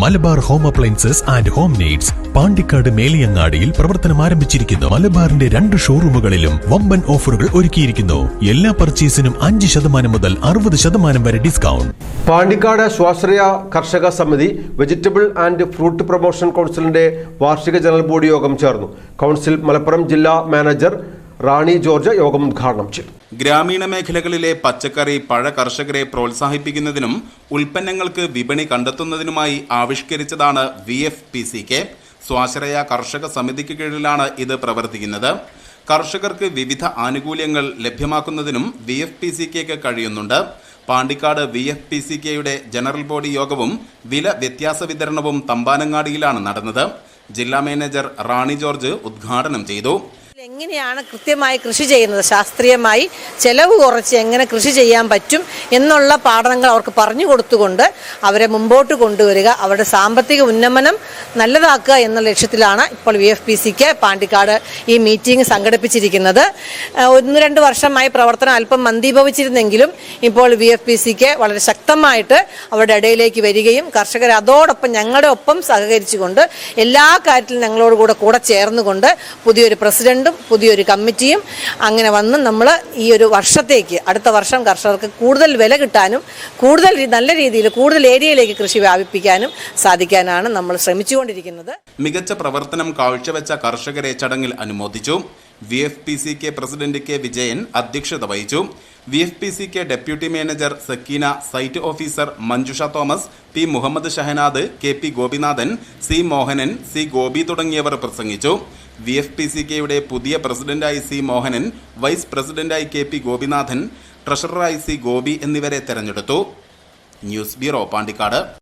Malabar home appliances and home needs Pandikkad മേലിയങ്ങാടിയിൽ പ്രവർത്തനം ആരംഭിച്ചിരിക്കുന്നു. മലബാറിന്റെ രണ്ട് ഷോറൂമുകളിലും വമ്പൻ ഓഫറുകൾ ഒരുക്കിയിരിക്കുന്നു. എല്ലാ പർച്ചേസിനും അഞ്ച് ശതമാനം മുതൽ അറുപത് ശതമാനം വരെ ഡിസ്കൗണ്ട്. പാണ്ടിക്കാട് സ്വാശ്രയ കർഷക സമിതി വെജിറ്റബിൾ ആൻഡ് ഫ്രൂട്ട് പ്രൊമോഷൻ കൗൺസിലിന്റെ വാർഷിക ജനറൽ ബോഡി യോഗം ചേർന്നു. കൗൺസിൽ മലപ്പുറം ജില്ലാ മാനേജർ റാണി ജോർജ് യോഗം ഉദ്ഘാടനം ചെയ്തു. ഗ്രാമീണ മേഖലകളിലെ പച്ചക്കറി പഴ കർഷകരെ പ്രോത്സാഹിപ്പിക്കുന്നതിനും ഉൽപ്പന്നങ്ങൾക്ക് വിപണി കണ്ടെത്തുന്നതിനുമായി ആവിഷ്കരിച്ചതാണ് V F P C K. സ്വാശ്രയ കർഷക സമിതിക്ക് കീഴിലാണ് ഇത് പ്രവർത്തിക്കുന്നത്. കർഷകർക്ക് വിവിധ ആനുകൂല്യങ്ങൾ ലഭ്യമാക്കുന്നതിനും വി എഫ് പി സി കെക്ക് കഴിയുന്നുണ്ട്. Pandikkad V F P C കെയുടെ ജനറൽ ബോഡി യോഗവും വില വ്യത്യാസ വിതരണവും തമ്പാനങ്ങാടിയിലാണ് നടന്നത്. ജില്ലാ മാനേജർ റാണി ജോർജ് ഉദ്ഘാടനം ചെയ്തു. എങ്ങനെയാണ് കൃത്യമായി കൃഷി ചെയ്യുന്നത്? ശാസ്ത്രീയമായി ചെലവ് കുറച്ച് എങ്ങനെ കൃഷി ചെയ്യാൻ പറ്റും എന്നുള്ള പാഠങ്ങൾ അവർക്ക് പറഞ്ഞു കൊടുത്തുകൊണ്ട് അവരെ മുമ്പോട്ട് കൊണ്ടുവരിക അവരുടെ സാമ്പത്തിക ഉന്നമനം നല്ലതാക്കുക എന്ന ലക്ഷ്യത്തിലാണ് ഇപ്പോൾ വി എഫ് പി സിക്ക് പാണ്ടിക്കാട് ഈ മീറ്റിംഗ് സംഘടിപ്പിച്ചിരിക്കുന്നത്. ഒന്ന് രണ്ട് വർഷമായി പ്രവർത്തനം അല്പം മന്ദീഭവിച്ചിരുന്നെങ്കിലും ഇപ്പോൾ വി എഫ് പി സിക്ക് വളരെ ശക്തമായിട്ട് അവരുടെ ഇടയിലേക്ക് വരികയും കർഷകർ അതോടൊപ്പം ഞങ്ങളുടെ ഒപ്പം സഹകരിച്ചുകൊണ്ട് എല്ലാ കാര്യത്തിലും ഞങ്ങളോട് കൂടെ കൂടെ ചേർന്നുകൊണ്ട് പുതിയൊരു പ്രസിഡന്റും പുതിയൊരു കമ്മിറ്റിയും അങ്ങനെ വന്ന് നമ്മൾ ഈ ഒരു വർഷത്തേക്ക് അടുത്ത വർഷം കർഷകർക്ക് കൂടുതൽ വില കിട്ടാനും കൂടുതൽ നല്ല രീതിയിൽ കൂടുതൽ ഏരിയയിലേക്ക് കൃഷി വ്യാപിപ്പിക്കാനും സാധിക്കാനാണ് നമ്മൾ ശ്രമിച്ചുകൊണ്ടിരിക്കുന്നത്. മികച്ച പ്രവർത്തനം കാഴ്ചവെച്ച കർഷകരെ ചടങ്ങിൽ അനുമോദിച്ചു. V F P C K president K Vijayan അധ്യക്ഷത വഹിച്ചു. V F P C K deputy manager Sakeena site officer Manjusha Thomas P Muhammad Shahanad K P Gopinathan C Mohanan C Gopi തുടങ്ങിയവർ പ്രസംഗിച്ചു. വി എഫ് പി സി കെയുടെ പുതിയ പ്രസിഡന്റായി C Mohanan vice പ്രസിഡന്റായി K P Gopinathan ട്രഷററായി C Gopi എന്നിവരെ തെരഞ്ഞെടുത്തു. News bureau Pandikkad.